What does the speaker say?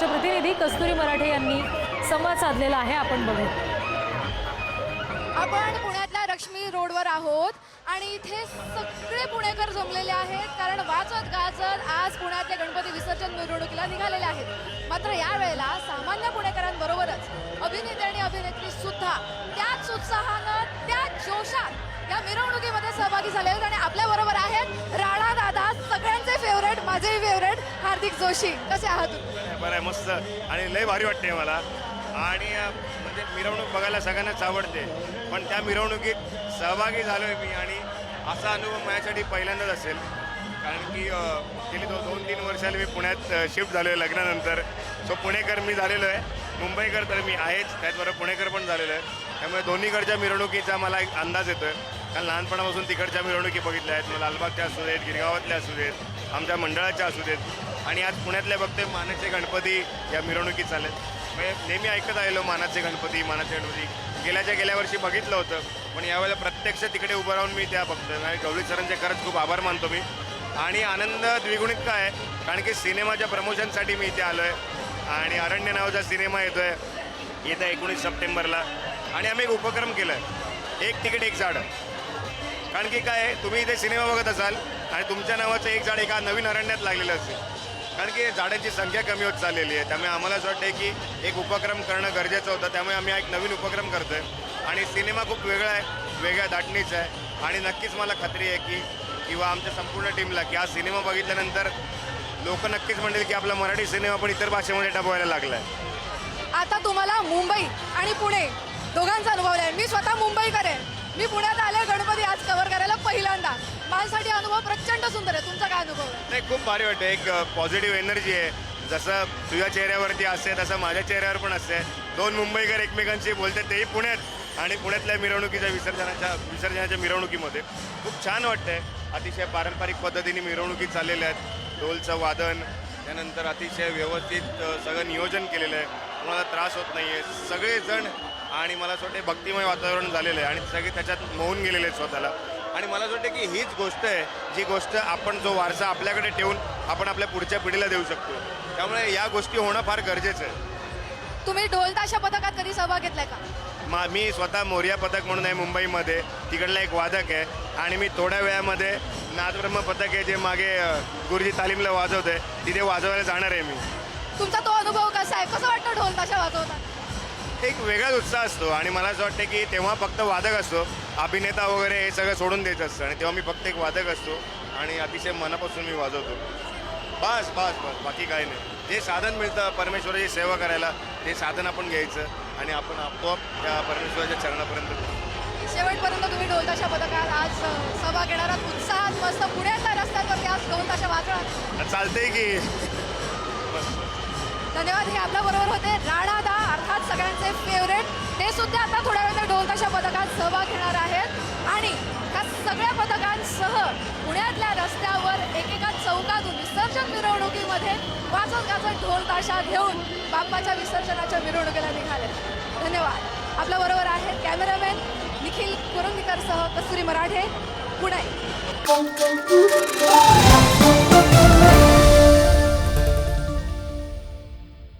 आमचे प्रतिनिधी कस्तुरी मराठे यांनी संवाद साधलेला आहे आपण बघू. आपण पुण्यातल्या लक्ष्मी रोडवर आहोत आणि इथे सगळे पुणेकर जमलेले आहेत कारण वाचत गाजत आज पुण्यातल्या गणपती विसर्जन मिरवणुकीला निघालेले आहेत. मात्र यावेळेला सामान्य पुणेकरांबरोबरच अभिनेते आणि अभिनेत्री सुद्धा त्याच उत्साहानं त्याच जोशात या मिरवणुकीमध्ये सहभागी झाले आहेत आणि आपल्या बरोबर आहेत राणा फेवरेट माझेही फेवरेट हार्दिक जोशी. कसे आहात? बरं आहे मस्त. आणि लय भारी वाटते मला. आणि म्हणजे मिरवणूक बघायला सगळ्यांनाच आवडते. पण त्या मिरवणुकीत सहभागी झालो आहे मी आणि असा अनुभव माझ्यासाठी पहिल्यांदाच असेल. कारण की गेली दो दोन तीन वर्षाला मी पुण्यात शिफ्ट झालो आहे लग्नानंतर. सो पुणेकर मी झालेलो आहे मुंबईकर तर मी आहेच. त्याचबरोबर पुणेकर पण झालेलो आहे त्यामुळे दोन्हीकडच्या मिरवणुकीचा मला एक अंदाज येतो आहे कारण लहानपणापासून तिकडच्या मिरवणुकी बघितल्या आहेत. मग लालबागच्या असू देत गिरगावातल्या असू देत आमच्या मंडळाच्या असू देत आणि आज पुण्यातल्या बघते मानाचे गणपती या मिरवणुकी चालेल म्हणजे नेहमी ऐकत आलेलो मानाचे गणपती मानाचे गणपती. गेल्याच्या गेल्या वर्षी बघितलं होतं पण यावेळेला प्रत्यक्ष तिकडे उभं राहून मी त्या बघतो आणि गवळी सरांचे खरंच खूप आभार मानतो मी. आणि आनंद द्विगुणित काय आहे? कारण की सिनेमाच्या प्रमोशनसाठी मी इथे आलो आहे आणि अरण्य नावाचा सिनेमा येतो आहे येत्या एकोणीस सप्टेंबरला. आणि आम्ही एक उपक्रम केला आहे एक तिकीट एक झाडं. कारण की काय तुम्ही इथे सिनेमा बघत असाल आणि तुमच्या नावाचं एक झाड एका नवीन अरण्यात लागलेलं असेल. कारण की झाडांची संख्या कमी होत चाललेली आहे. त्यामुळे आम्हाला असं वाटतं की एक उपक्रम करणं गरजेचं होतं. त्यामुळे आम्ही हा एक नवीन उपक्रम करतोय. आणि सिनेमा खूप वेगळा आहे वेगळ्या दाटणीचा आहे. आणि नक्कीच मला खात्री आहे की किंवा आमच्या संपूर्ण टीमला की हा सिनेमा बघितल्यानंतर लोक नक्कीच म्हणतील की आपला मराठी सिनेमा पण इतर भाषेमध्ये टपवायला लागला आहे आता तुम्हाला मुंबई आणि पुणे दोघांचा अनुभव आहे. मी स्वतः मुंबईकर आहे. मी पुण्यात आले गणपती आज सुंदर आहे. तुमचा काय अनुभव आहे? नाही खूप भारी वाटतं एक पॉझिटिव्ह एनर्जी आहे. जसं तुझ्या चेहऱ्यावरती असते तसं माझ्या चेहऱ्यावर पण असते. दोन मुंबईकर एकमेकांशी बोलतात तेही पुण्यात. आणि पुण्यातल्या मिरवणुकीच्या विसर्जनाच्या विसर्जनाच्या मिरवणुकीमध्ये. खूप छान वाटतंय. अतिशय पारंपरिक पद्धतीने मिरवणुकी चाललेल्या आहेत. ढोलचं वादन त्यानंतर अतिशय व्यवस्थित सगळं नियोजन केलेलं आहे. कोणाला त्रास होत नाही आहे सगळेजण आणि मला असं वाटते भक्तिमय वातावरण झालेलं आहे. आणि सगळे त्याच्यात मोहून गेलेले आहेत स्वतःला. आणि मला असं वाटतं की हीच गोष्ट आहे जी गोष्ट आपण जो वारसा आपल्याकडे ठेवून आपण आपल्या पुढच्या पिढीला देऊ शकतो. त्यामुळे या गोष्टी होणं फार गरजेचं आहे. तुम्ही ढोलताशा पथकात कधी सहभाग घेतलाय का? मा मी स्वतः मोर्या पथक म्हणून आहे मुंबईमध्ये. तिकडला एक वादक आहे. आणि मी थोड्या वेळामध्ये नादब्रह्म पथक आहे जे मागे गुरुजी तालीमला वाजवते तिथे वाजवायला जाणार आहे मी. तुमचा तो अनुभव कसा आहे? कसं वाटतं ढोलताशा वाजवता एक वेगळाच उत्साह असतो. आणि मला असं वाटतं की तेव्हा फक्त वादक असतो. अभिनेता वगैरे हे सगळं सोडून द्यायचं असतं आणि तेव्हा मी फक्त एक वादक असतो आणि अतिशय मनापासून मी वाजवतो. बस बस बस बाकी काही नाही. जे साधन मिळतं परमेश्वराची सेवा करायला ते साधन आपण घ्यायचं आणि आपण आपोआप त्या परमेश्वराच्या चरणापर्यंत. शेवटपर्यंत तुम्ही ढोलताशा पथकात आज सहभाग घेणार उत्साहात मस्त पुण्यातल्या रस्त्यांवरती आज ढोलताशा वाजवणार. चालतंय की. धन्यवाद हे आपल्या बरोबर होते राणादा अर्थात थोड्या पथकात सहभाग घेणार आहेत. आणि त्या सगळ्या पथकांसह पुण्यातल्या रस्त्यावर एकेका चौकातून विसर्जन मिरवणुकीमध्ये वाजत गाजत ढोल ताशा घेऊन बाप्पाच्या विसर्जनाच्या मिरवणुकीला निघाले. धन्यवाद. आपल्या बरोबर आहेत कॅमेरामॅन निखिल कुरुंदीकरसह कसुरी मराठे पुणे.